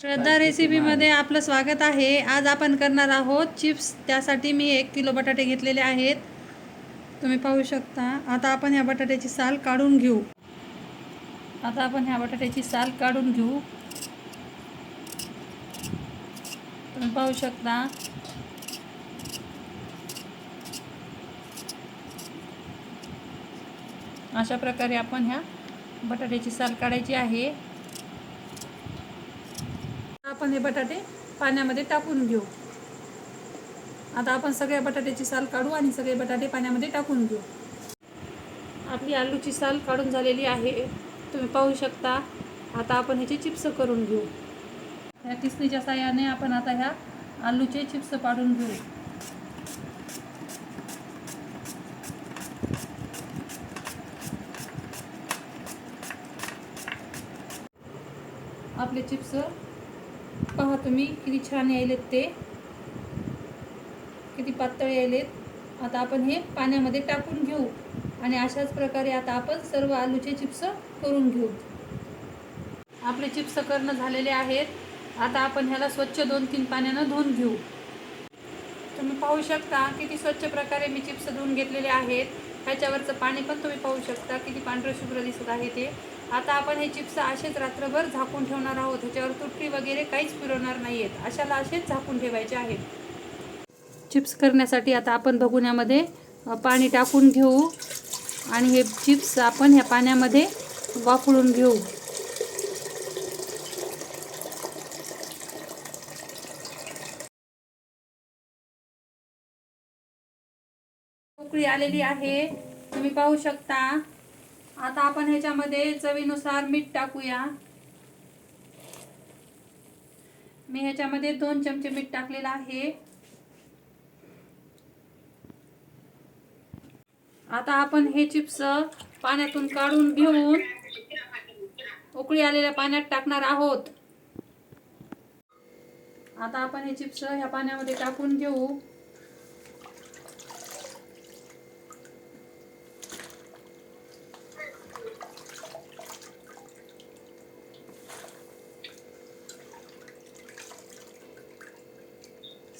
श्रद्धा रेसिपीमध्ये आपलं स्वागत आहे. आज आपण करणार आहोत चिप्स. त्यासाठी मी एक किलो बटाटे घेतलेले आहेत. तुम्ही पाहू शकता. आता आपण ह्या बटाट्याची साल काढून घेऊ. आता आपण ह्या बटाट्याची साल काढून घेऊ. तुम्ही पाहू शकता. अशा प्रकारे आपण ह्या बटाट्याची साल काढायची आहे. आपण हे बटाटे पाण्यामध्ये टाकून घेऊ. आता आपण सगळ्या बटाट्याची साल काढू आणि सगळे बटाटे पाण्यामध्ये टाकून घेऊ. आपली आलूची साल काढून झालेली आहे. तुम्ही पाहू शकता. आता आपण ह्याचे चिप्स करून घेऊ. ह्या किसणीच्या साह्याने आपण आता ह्या आलूचे चिप्स पाडून घेऊ. आपले चिप्स पहा तुम्ही किती छान यायलेत ते. किती पातळ यायलेत. आता आपण हे पाण्यामध्ये टाकून घेऊ. आणि अशाच प्रकारे आता आपण सर्व आलूचे चिप्स करून घेऊ. आपले चिप्स करणं झालेले आहेत. आता आपण ह्याला स्वच्छ दोन तीन पाण्यानं धुवून घेऊ. तुम्ही पाहू शकता किती स्वच्छ प्रकारे मी चिप्स धुवून घेतलेले आहेत. ह्याच्यावरचं पाणी पण तुम्ही पाहू शकता किती पांढरं शुभ्र दिसत आहे ते. आता आपण हे चिप्स असेच रात्रभर झाकून ठेवणार आहोत. ह्याच्यावर तुटली वगैरे काहीच फिरवणार नाही आहेत अशाला असेच झाकून ठेवायचे आहेत. चिप्स करण्यासाठी आता आपण भगुण्यामध्ये पाणी टाकून घेऊ. आणि हे चिप्स आपण ह्या पाण्यामध्ये वाफळून घेऊ. उकळी आलेली आहे. तुम्ही पाहू शकता. आता आपण ह्याच्यामध्ये चवीनुसार मीठ टाकूया. मी ह्याच्यामध्ये दोन चमचे मीठ टाकलेलं आहे. आता आपण हे चिप्स पाण्यातून काढून घेऊन उकळी आलेल्या पाण्यात टाकणार आहोत. आता आपण हे चिप्स ह्या पाण्यामध्ये टाकून घेऊ.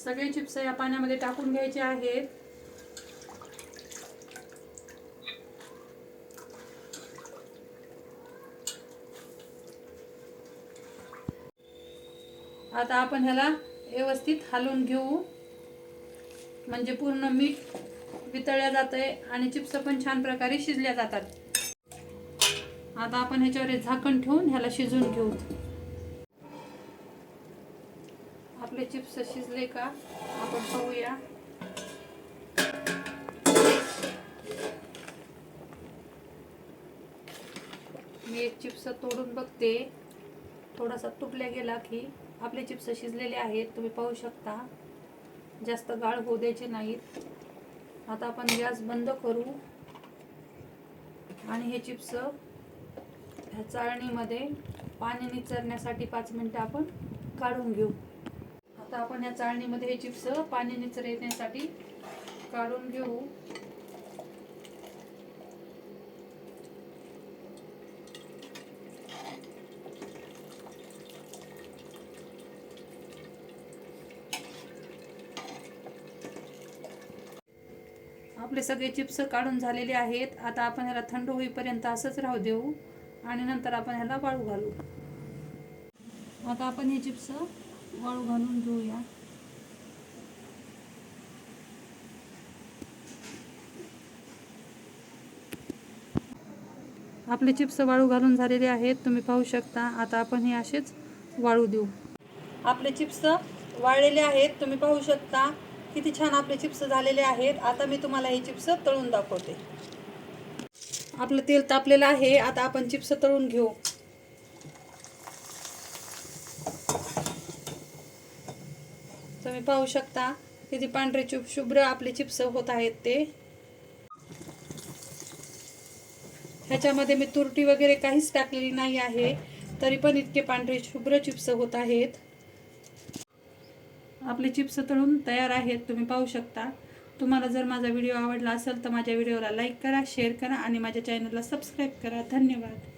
सगळे चिप्स या पाण्यामध्ये टाकून घ्यायचे आहेत. आता आपण ह्याला व्यवस्थित हलवून घेऊ. म्हणजे पूर्ण मीठ वितळल्या जातंय आणि चिप्स पण छान प्रकारे शिजल्या जातात. आता आपण ह्याच्यावर झाकण ठेवून ह्याला शिजवून घेऊ. आपले चिप्स शिजले का? आपण पाहूया. मी एक चिप्स तोडून बघते. थोडासा तुटल्या गेला की आपले चिप्स शिजलेले आहेत. तुम्ही पाहू शकता. जास्त गाळ होऊ द्यायचे नाहीत. आता आपण गॅस बंद करू. आणि हे चिप्स ह्या चाळणीमध्ये पाणी निचरण्यासाठी पाच मिनटं आपण काढून घेऊ. आता आपण या चाळणीमध्ये हे चिप्स पाणी निचर येण्यासाठी काढून घेऊ. आपले सगळे चिप्स काढून झालेले आहेत. आता आपण ह्याला थंड होईपर्यंत असंच राहू देऊ आणि नंतर आपण ह्याला वाळू घालू. आता आपण हे चिप्स वाळू घालून घेऊया. आपले चिप्स वाळू घालून झालेले आहेत तुम्ही पाहू शकता. आता आपण हे असेच वाळू देऊ. आपले चिप्स वाळलेले आहेत तुम्ही पाहू शकता. किती छान आपले चिप्स झालेले आहेत. आता मी तुम्हाला हे चिप्स तळून दाखवते. आपलं तेल तापलेलं आहे. आता आपण चिप्स तळून घेऊ. तुम्ही पाहू शकता. किती पांढरे चुप शुभ्र आपले चिप्स होत आहेत ते. ह्याच्यामध्ये मी तुरटी वगैरे काहीच टाकलेली नाही आहे. तरी पण इतके पांढरे शुभ्र चिप्स होत आहेत. आपले चिप्स तळून तयार आहेत तुम्ही पाहू शकता. तुम्हाला जर माझा व्हिडिओ आवडला असेल तर माझ्या व्हिडिओला लाईक करा शेअर करा आणि माझ्या चॅनलला सबस्क्राईब करा. धन्यवाद.